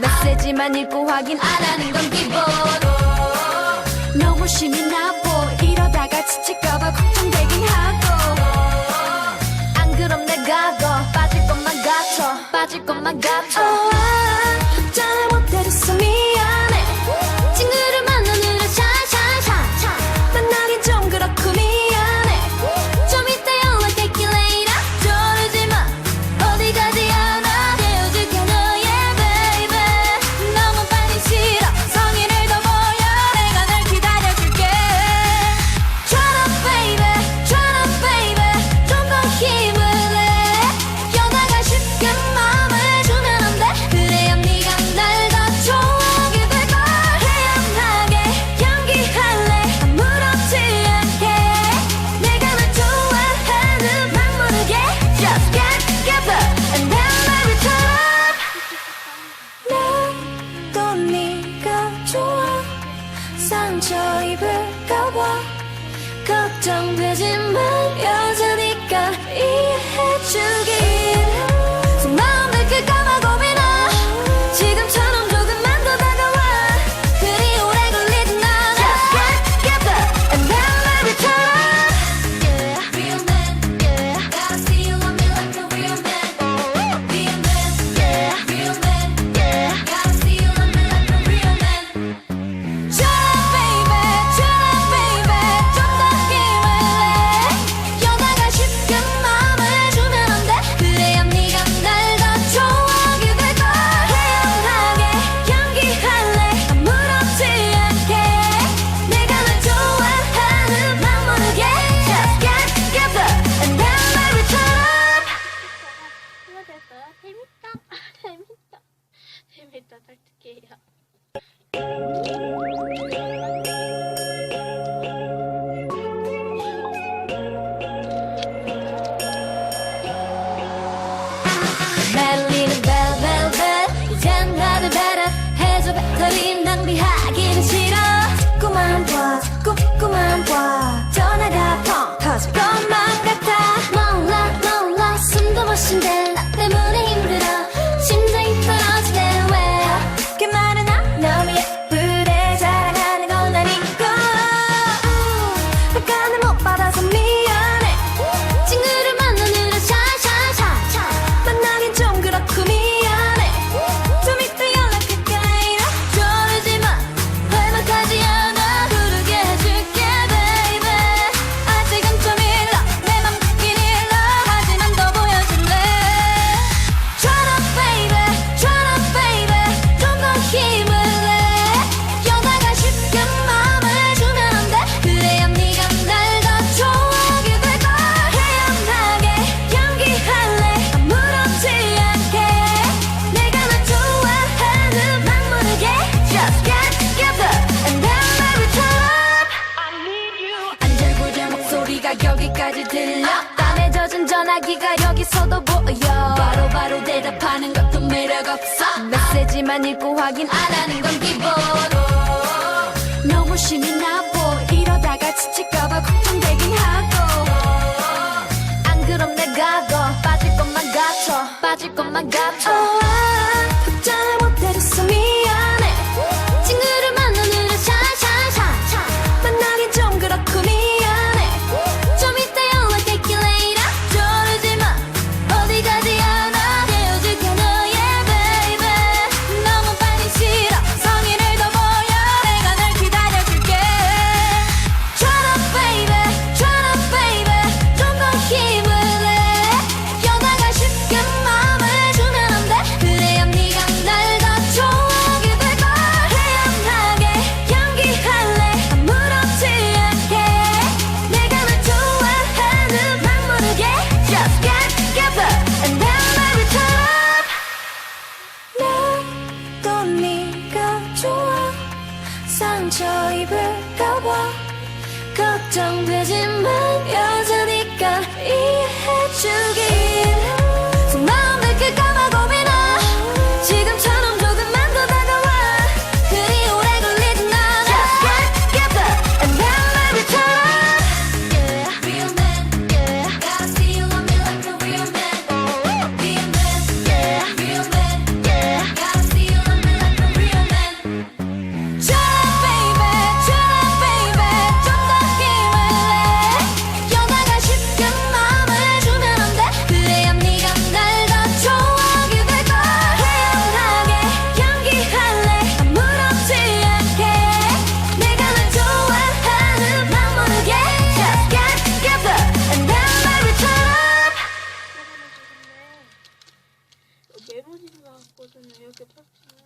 메시지만 읽고 확인 안 하는 건 기본. 너무 심이 나고 이러다가 지칠까봐 걱정되긴 하고. 안 그럼 내가 더 빠질 것만 같아. 빠질 것만 같아. 걱정되지만 여자니까 이해해주기 기다림 낭비하기는 싫어. 자꾸만 봐 자꾸, 자꾸만 봐. 필요가 없어. 메시지만 읽고 확인 안 하는 건 기본 너무 신이 나고 이러다가 지칠까봐 걱정되긴 하고. 안 그럼 내가 더 빠질 것만 같아. 빠질 것만 같아. 대본인 것 같거든요. 이렇게 펼치면.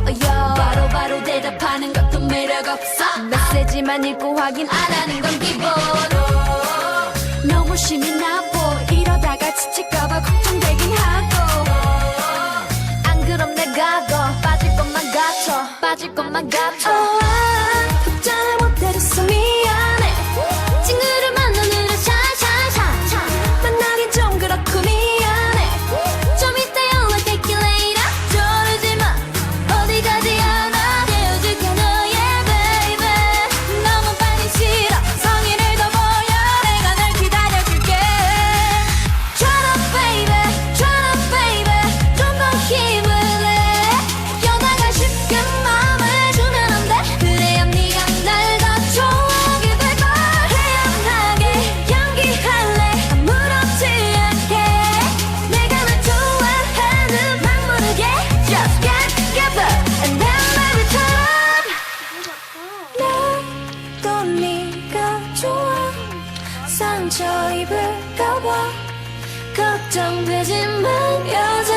보여 바로바로 바로 대답하는 것도 매력 없어. 메시지만 읽고 확인 안 하는 건 기본 너무 심이 나보 이러다가 지칠까봐 걱정되긴 하고. 안 그럼 내가 더 빠질 것만 같아. 빠질 것만 같아. 어, 아. 상처 입을까봐 걱정되지만 여자